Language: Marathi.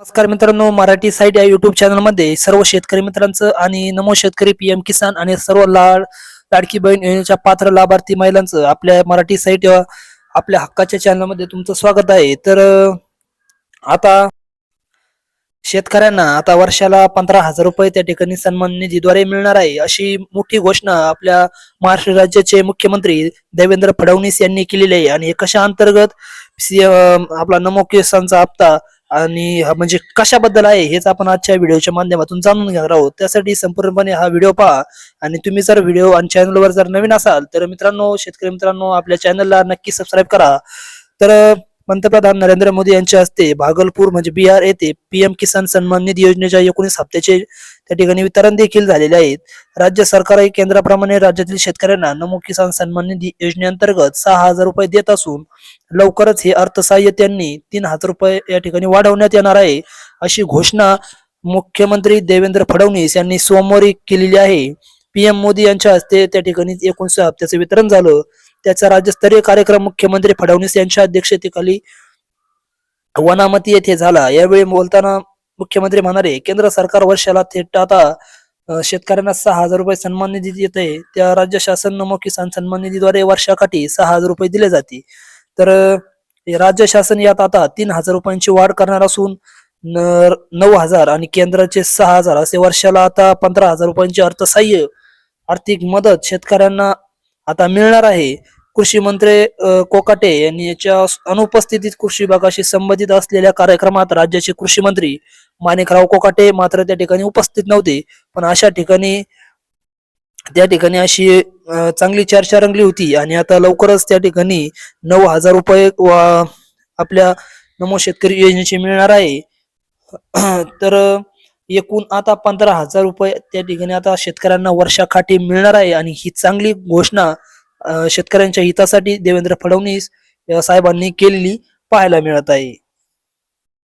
नमस्कार मित्रांनो मराठी साईट या युट्यूब चॅनलमध्ये सर्व शेतकरी मित्रांचं आणि नमो शेतकरी पीएम किसान आणि सर्व लाड लाडकी बहीण योजनेच्या पात्र लाभार्थी महिलांचं आपल्या मराठी साईट या आपल्या हक्काच्या चॅनलमध्ये तुमचं स्वागत आहे. तर आता शेतकऱ्यांना आता वर्षाला पंधरा हजार रुपये त्या ठिकाणी सन्मान निधीद्वारे मिळणार आहे अशी मोठी घोषणा आपल्या महाराष्ट्र राज्याचे मुख्यमंत्री देवेंद्र फडणवीस यांनी केलेली आहे. आणि कशा अंतर्गत आपला नमो किसानचा हप्ता आणि हा म्हणजे कशाबद्दल आहे हेच आपण आजच्या व्हिडिओच्या माध्यमातून जाणून घेणार आहोत. त्यासाठी संपूर्णपणे हा व्हिडिओ पहा. आणि तुम्ही जर व्हिडिओ आणि चॅनलवर जर नवीन असाल तर मित्रांनो शेतकरी मित्रांनो आपल्या चॅनलला नक्की सबस्क्राईब करा. तर पंतप्रधान नरेंद्र मोदी यांच्या हस्ते भागलपूर म्हणजे बिहार येथे पीएम किसान सन्मान निधी योजनेच्या एकोणीस हप्त्याचे त्या ठिकाणी वितरण देखील झालेले आहेत. राज्य सरकारही केंद्राप्रमाणे राज्यातील शेतकऱ्यांना नमो किसान सन्मान निधी योजनेअंतर्गत सहा हजार रुपये देत असून लवकरच हे अर्थसहाय्य त्यांनी तीन हजार रुपये या ठिकाणी वाढवण्यात येणार आहे अशी घोषणा मुख्यमंत्री देवेंद्र फडणवीस यांनी सोमवारी केलेली आहे. पीएम मोदी यांच्या हस्ते त्या ठिकाणी एकोणीस हप्त्याचं वितरण झालं. त्याचा राज्यस्तरीय कार्यक्रम मुख्यमंत्री फडणवीस यांच्या अध्यक्षतेखाली वनामती येथे झाला. यावेळी बोलताना मुख्यमंत्री म्हणाले केंद्र सरकार वर्षाला थेट आता शेतकऱ्यांना सहा हजार रुपये सन्मान निधी देत. आहे त्या राज्य शासन नमो किसान सन्मान निधीद्वारे वर्षाकाठी सहा हजार रुपये दिले जाते. तर राज्य शासन यात आता तीन हजार रुपयांची वाढ करणार असून न- नऊ हजार आणि केंद्राचे सहा हजार असे वर्षाला आता पंधरा हजार रुपयांचे अर्थसहाय्य आर्थिक मदत शेतकऱ्यांना आता मिळणार आहे. कृषी मंत्री कोकाटे यांनी याच्या अनुपस्थितीत कृषी विभागाशी संबंधित असलेल्या कार्यक्रमात राज्याचे कृषी मंत्री माणिकराव कोकाटे मात्र त्या ठिकाणी उपस्थित नव्हते. पण अशा ठिकाणी त्या ठिकाणी अशी चांगली चर्चा रंगली होती आणि आता लवकरच त्या ठिकाणी नऊ हजार रुपये व आपल्या नमो शेतकरी योजनेची मिळणार आहे. तर एकूण आता पंधरा हजार रुपये त्या ठिकाणी आता शेतकऱ्यांना वर्षाकाठी मिळणार आहे आणि ही चांगली घोषणा शेतकऱ्यांच्या हितासाठी देवेंद्र फडणवीस साहेबांनी केलेली पाहायला मिळत आहे.